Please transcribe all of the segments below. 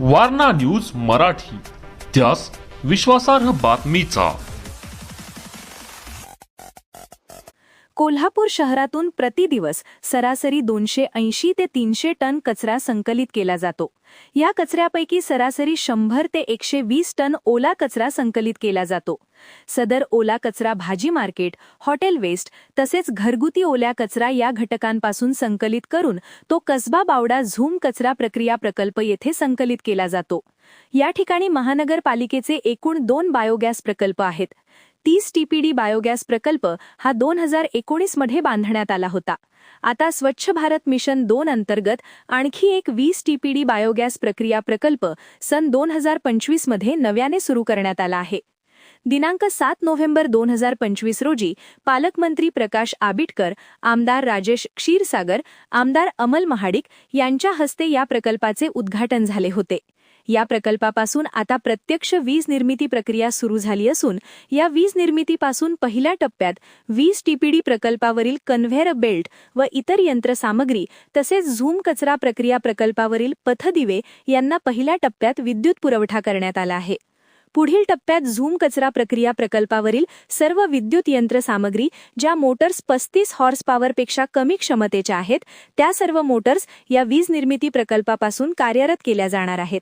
Warna news Marathi. त्यास विश्वासार्ह बातमीचा कोल्हापूर शहरातून प्रतिदिवस सरासरी दोनशे ऐंशी ते तीनशे टन कचरा संकलित केला जातो. या कचऱ्यापैकी सरासरी शंभर ते एकशे वीस टन ओला कचरा संकलित केला जातो. सदर ओला कचरा भाजी मार्केट हॉटेल वेस्ट तसेच घरगुती ओल्या कचरा या घटकांपासून संकलित करून तो कसबा बावडा झूम कचरा प्रक्रिया प्रकल्प येथे संकलित केला जातो. या ठिकाणी महानगरपालिकेचे एकूण दोन बायोगॅस प्रकल्प आहेत. तीस टीपीडी बायोगॅस प्रकल्प हा दोन हजार एकोणीसमध्ये बांधण्यात आला होता. आता स्वच्छ भारत मिशन दोन अंतर्गत आणखी एक वीस टीपीडी बायोगॅस प्रक्रिया प्रकल्प सन दोन हजार पंचवीसमध्ये नव्याने सुरू करण्यात आला आहे. दिनांक सात नोव्हेंबर दोन हजार पंचवीस रोजी पालकमंत्री प्रकाश आबिटकर आमदार राजेश क्षीरसागर आमदार अमल महाडिक यांच्या हस्ते या प्रकल्पाचे उद्घाटन झाले होते. या प्रकल्पापासून आता प्रत्यक्ष वीज निर्मिती प्रक्रिया सुरू झाली असून या वीज निर्मितीपासून पहिल्या टप्प्यात वीज टीपीडी प्रकल्पावरील कन्व्हेअर बेल्ट व इतर यंत्रसामग्री तसेच झूम कचरा प्रक्रिया प्रकल्पावरील पथदिवे यांना पहिल्या टप्प्यात विद्युत पुरवठा करण्यात आला आहे. पुढील टप्प्यात झूम कचरा प्रक्रिया प्रकल्पावरील सर्व विद्युत यंत्रसामग्री ज्या मोटर्स पस्तीस हॉर्स पॉवरपेक्षा कमी क्षमतेच्या आहेत त्या सर्व मोटर्स या वीज निर्मिती प्रकल्पापासून कार्यरत केल्या जाणार आहेत.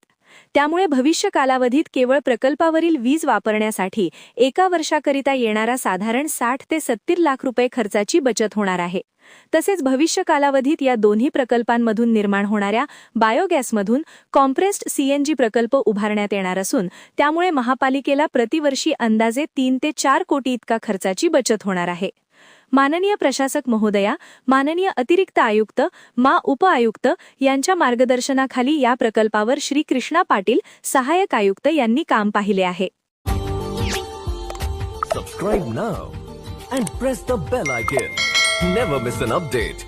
त्यामुळे भविष्य कालावधीत केवळ प्रकल्पावरील वीज वापरण्यासाठी एका वर्षाकरिता येणारा साधारण साठ ते सत्तर लाख रुपये खर्चाची बचत होणार आहे. तसेच भविष्य कालावधीत या दोन्ही प्रकल्पांमधून निर्माण होणाऱ्या बायोगॅसमधून कॉम्प्रेस्ड सीएनजी प्रकल्प उभारण्यात येणार असून त्यामुळे महापालिकेला प्रतिवर्षी अंदाजे तीन ते चार कोटी इतका खर्चाची बचत होणार आहे. माननीय प्रशासक महोदया माननीय अतिरिक्त आयुक्त मा उप आयुक्त यांच्या मार्गदर्शनाखाली या प्रकल्पावर श्री कृष्णा पाटील सहाय्यक आयुक्त यांनी काम पाहिले आहे Subscribe now and press the bell icon. Never miss an update.